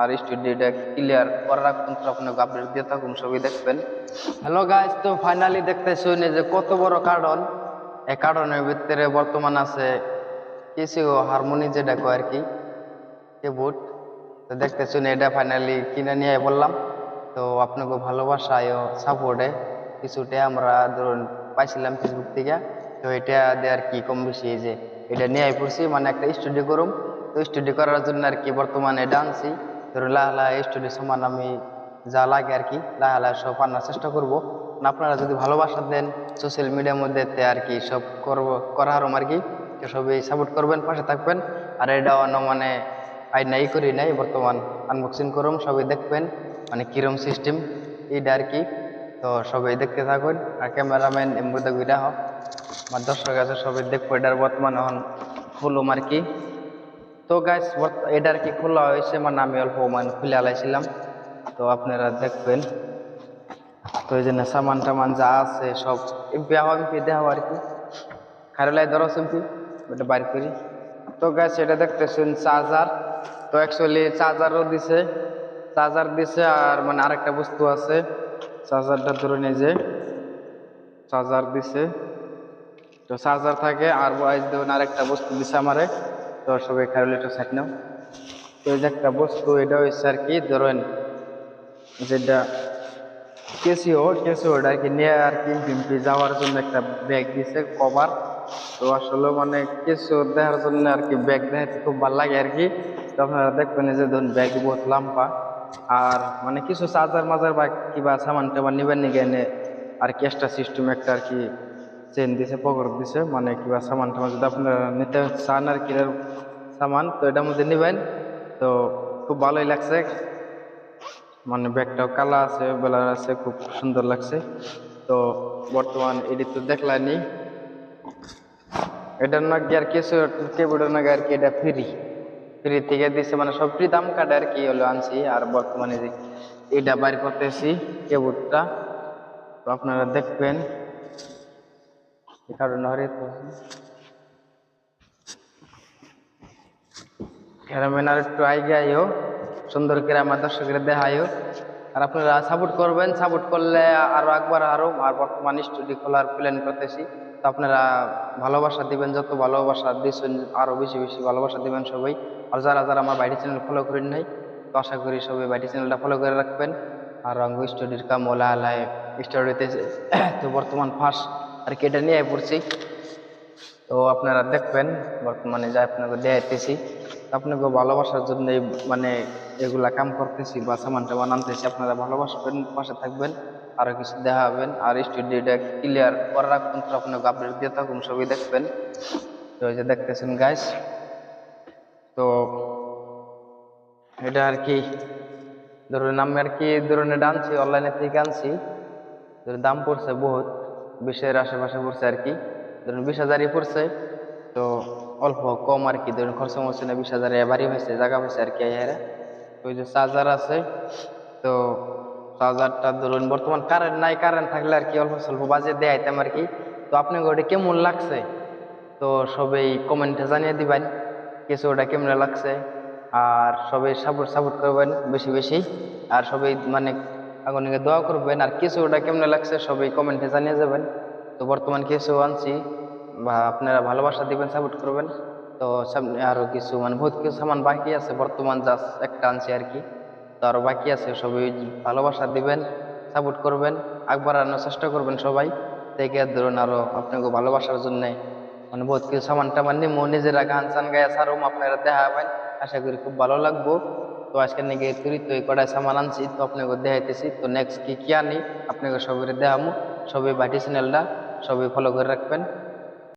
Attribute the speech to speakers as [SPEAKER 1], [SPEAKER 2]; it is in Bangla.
[SPEAKER 1] আর স্টুডিওটা ক্লিয়ার করে রাখুন তো আপনাকে আপডেট দিয়ে থাকুন, সবই দেখবেন। হ্যালো গাইজ তো ফাইনালি দেখতেছেন এই যে কত বড় কার্ডন এই কার্ডনের ভিতরে বর্তমান আছে কিছু হারমোনি যেটা কয় আর কি কিবোর্ড তো দেখতেছেন এটা ফাইনালি কিনে নিয়ে বললাম। তো আপনাকে ভালোবাসায় সাপোর্টে কিছুটা আমরা ধরুন পাইছিলাম ফেসবুক থেকে। তো এটা দিয়ে আর কি কম বেশি যে এটা নিয়ে পড়ছি মানে একটা স্টুডিও করুম। তো স্টুডিও করার জন্য আর কি বর্তমানে আনছি। ধরুন লাহ লাহ স্টুডিও সমান আমি যা লাগে আর কি, লাহ লাহ সব আনার চেষ্টা করব। না, আপনারা যদি ভালোবাসা দেন সোশ্যাল মিডিয়ার মধ্যে আর কি সব করব করার আর কি। সবাই সাপোর্ট করবেন, পাশে থাকবেন। আর এটা অন্য মানে আই নাই, করি নাই, বর্তমান আনবক্সিং করুম, সবাই দেখবেন মানে কিরম সিস্টেম এইটা আর কি। তো সবাই দেখতে থাকুন। আর ক্যামেরাম্যান এমবুদা গুইরা হোক আমার দর্শক আছে, সবাই দেখব, এটার বর্তমান এখন খুলুম আর কি। তো এটা আর কি খোলা হয়েছে? মানে আমি অল্প মানে খুলে আলাইছিলাম। তো আপনারা দেখবেন, তো এই জন্য সামান টামান যা আছে সব এমপি হওয়া এমপি দেওয়া আর কি। খারলাই ধরো এমপি ওটা বাইর করি। তো গাছ এটা দেখতেছেন চার্জার তো অ্যাকচুয়ালি চার্জারও দিছে। চার্জার দিছে আর মানে আরেকটা বস্তু আছে। চার্জারটা ধরুন এই যে চার্জার দিছে। তো চার্জার থাকে আর ধরুন আরেকটা বস্তু দিছে আমারে। তো সবাই একটু সাইড নাও। তো এই যে একটা বস্তু, এটা হচ্ছে আর কি, ধরেন যেটা কেসিও কেসিওটা আর কি নিয়ে আর কি পিম্পি যাওয়ার জন্য একটা ব্যাগ দিছে কভার তো আসলে মানে কেসিও দেখার জন্য আর কি ব্যাগ দেখাতে খুব ভালো লাগে আর কি। তো আপনারা দেখবেন যে ধরুন ব্যাগ বহুত লাম্পা আর মানে কিছু চার্জার মাজার বা কিবা সামান টামান নিবেন এনে আর কি এক্সট্রা সিস্টেম একটা আর কি চেন দিছে পকেট দিছে মানে কিবা সামান টামান যদি আপনারা নিতে চান আর কি এর সামান, তো এটার মধ্যে নেবেন। তো খুব ভালোই লাগছে। মানে ব্যাগটাও কালা আছে, বেলার আছে, খুব সুন্দর লাগছে। তো বর্তমান এটি তো দেখলানি এটার নাকি আর কিছু কেবিডের নাকি আর কি এটা ফ্রি ফ্রি থেকে দিছে মানে সব ফ্রি দাম কাটে আর কি হলো আনছি। আর বর্তমানে যে এটা বাইর করতেছি কেবুটটা তো আপনারা দেখবেন। আর একটু সুন্দর করে আমার দর্শকের দেখাইও। আর আপনারা সাপোর্ট করবেন সাপোর্ট করলে আরও একবার আরও, আর বর্তমান স্টুডিও খোলার প্ল্যান করতেছি। তো আপনারা ভালোবাসা দিবেন, যত ভালোবাসা দিচ্ছেন আরও বেশি বেশি ভালোবাসা দিবেন সবাই। আর যারা যারা আমার বাইটি চ্যানেল ফলো করেন নাই, তো আশা করি সবাই বাইটি চ্যানেলটা ফলো করে রাখবেন। আর রঙ্গ স্টুডির কাম ওলা আলায় স্টুডিতে তো বর্তমান ফার্স্ট আর কি এটা নিয়ে পড়ছি। তো আপনারা দেখবেন, বর্তমানে যা আপনাকে দেখাইতেছি আপনাকে ভালোবাসার জন্য মানে এগুলা কাম করতেছি বা সামান টামান আনতেছি। আপনারা ভালোবাসবেন, পাশে থাকবেন আরও কিছু দেখাবেন, আর স্টুডিওটা ক্লিয়ার করে রাখবেন আপনাকে আপডেট দিয়ে থাকুন, সবই দেখবেন। তো এই যে দেখতেছেন গাইস তো এটা আর কি, ধরুন আমি আর কি, ধরুন এটা আনছি অনলাইনে থেকে আনছি দাম পড়ছে বহুত। বিশের আশেপাশে পড়ছে আর কি। ধরুন বিশ হাজারই পড়ছে, তো অল্প কম আর কি, ধরুন খরচ মরছে না বিশ হাজার এবারই হয়েছে, জায়গা হয়েছে আর কি ওই যে চার্জার আছে, তো চার্জারটা ধরুন বর্তমান কারেন্ট নাই কারেন্ট থাকলে আর কি অল্প স্বল্প বাজে দেয়াইতাম আর কি। তো আপনাকে ওটা কেমন লাগছে? তো সবাই কমেন্টে জানিয়ে দিবেন, কিছু ওটা কেমন লাগছে? আর সবাই সাপোর্ট সাপোর্ট করবেন বেশি বেশি। আর সবাই মানে আগুনকে দোয়া করবেন। আর কিছু ওটা কেমন লাগছে সবাই কমেন্টে জানিয়ে যাবেন। তো বর্তমান কিছু আনছি, বা আপনারা ভালোবাসা দিবেন সাপোর্ট করবেন। তো সামনে আরও কিছু মানে বহুত কিছু সামান বাকি আছে। বর্তমান জাস্ট একটা আনছি আর কি। তো আরও বাকি আছে, সবাই ভালোবাসা দিবেন সাপোর্ট করবেন আগ বাড়ানোর চেষ্টা করবেন সবাই। থেকে ধরুন আরও আপনাকে ভালোবাসার জন্যে মানে বহুত কিছু সামান টামান নিমো। নিজেরা গান চান গায়ে সারুম, আপনারা দেখাবেন। আশা করি খুব ভালো লাগবো। তো আজকে নাকি করি তো এই কটায় সামান আনছি, তো আপনাকে দেখাইতেছি। তো নেক্সট কি কি আনি, আপনাকে সবাই দেখামু। সবাই বাটি চ্যানেলটা সবাই ফলো করে রাখবেন।